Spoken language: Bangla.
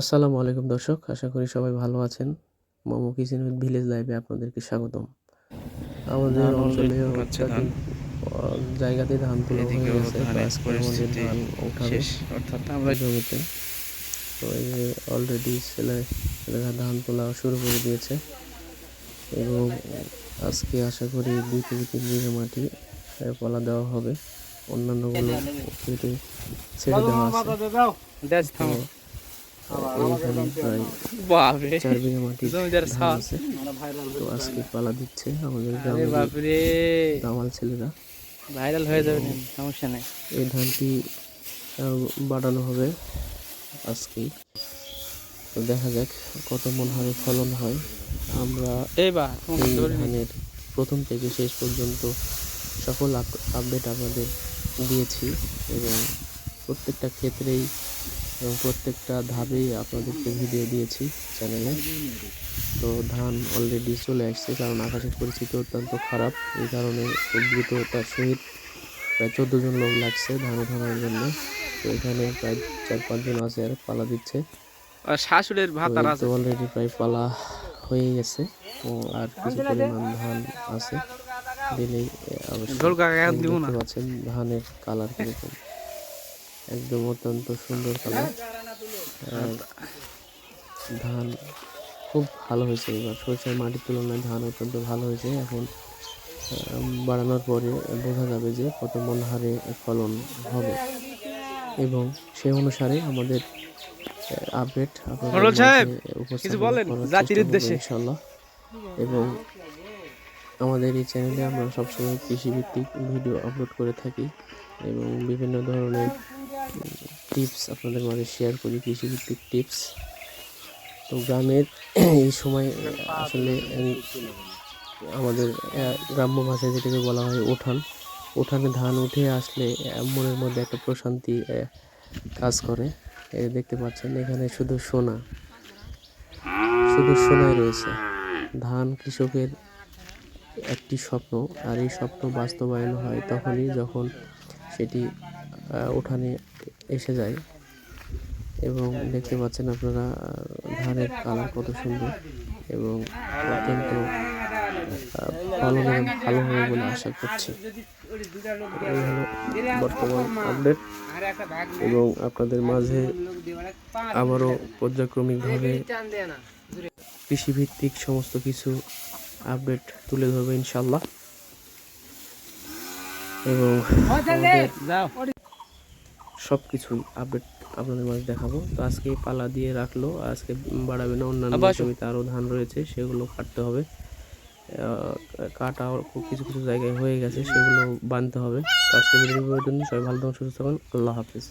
আসসালামু আলাইকুম দর্শক আশা করি সবাই ভালো আছেন। মোমো কিচেন উইথ ভিলেজ লাইভে আপনাদেরকে স্বাগতম। আমাদের অঞ্চলে। জায়গাতে ধান তোলা হয়ে গেছে। আমাদের ধান উঠাবে অর্থাৎ আমরা জমিতে। তো এই যে অলরেডি ছেলে ছেলেরা ধান তোলা শুরু করে দিয়েছে। এবং আজকে আশা করি দুই থেকে তিন বিঘা মাটি পলা দেওয়া হবে। অন্যান্যগুলো কেটে ছেড়ে দেওয়া আছে। প্রায় চার বিঘা মাটি জমিদার ধান সাপ। আছে। তো আজকে পালা দিচ্ছে আমাদের আরে দামাল ছেলেরা। ভাইরাল হয়ে যাবে সমস্যা নেই। এই ধানটি বাড়ানো হবে আজকেই। তো দেখা যাক কত মন হারে ফলন হয়। আমরা। ধানের প্রথম থেকে শেষ পর্যন্ত সকল আপ- আপডেট আপনাদের দিয়েছি এবং প্রত্যেকটা ক্ষেত্রেই এবং প্রত্যেকটা ধাপেই আপনাদেরকে ভিডিও দিয়েছি চ্যানেলে তো ধান অলরেডি চলে আসছে কারণ আকাশের পরিস্থিতি অত্যন্ত খারাপ এই কারণে খুব দ্রুত তার সহিত প্রায় চোদ্দ জন লোক লাগছে ধান ওঠানোর জন্য। তো এখানে প্রায় চার পাঁচজন আছে আর পালা দিচ্ছে। আর শাশুড়ের ভাতার আছে। অলরেডি প্রায় পালা হয়ে গেছে। ও আর কিছু পরিমাণ ধান আছে। দিলেই অবশ্যই পাচ্ছেন ধানের কালার কীরকম। একদম অত্যন্ত সুন্দর কালার ধান খুব ভালো হয়েছে এবার। সরষের মাটির তুলনায় ধান অত্যন্ত ভালো হয়েছে। এখন বাড়ানোর পরে বোঝা যাবে যে কত মন হারে ফলন হবে। এবং সেই অনুসারে আমাদের আপডেট। ইনশাল্লাহ এবং আমাদের এই চ্যানেলে আমরা সবসময় কৃষিভিত্তিক ভিডিও আপলোড করে থাকি এবং বিভিন্ন ধরনের টিপস আপনাদের মাঝে শেয়ার করি কৃষিভিত্তিক টিপস তো গ্রামের এই সময়, আসলে আমাদের গ্রাম্য ভাষায় যেটাকে বলা হয় ওঠান। ওঠানে ধান উঠে আসলে মনের মধ্যে একটা প্রশান্তি কাজ করে। দেখতে পাচ্ছেন, এখানে শুধু সোনা। শুধু সোনাই রয়েছে। ধান কৃষকের একটি স্বপ্ন, আর এই স্বপ্ন বাস্তবায়ন হয় তখনই যখন সেটি উঠানে এসে যায়। এবং দেখতে পাচ্ছেন আপনারা ধানের কালার কত সুন্দর এবং অত্যন্ত ফলনে ভালো হবে বলে আশা করছি। এই হলো বর্তমান আপডেট এবং আপনাদের মাঝে আবারও পর্যায়ক্রমিকভাবে কৃষিভিত্তিক সমস্ত কিছু আপডেট তুলে ধরবে ইনশাল্লাহ এবং সব কিছুই আপডেট আপনাদের মাঝে দেখাবো। তো আজকে পালা দিয়ে রাখল আজকে বাড়াবে না অন্যান্য জমিতে আরও ধান রয়েছে সেগুলো কাটতে হবে। কাটা কিছু কিছু জায়গায় হয়ে গেছে সেগুলো বানতে হবে। তো আজকে ভিডিও সবাই ভালো থাকুন সুস্থ থাকুন আল্লাহ হাফিজ।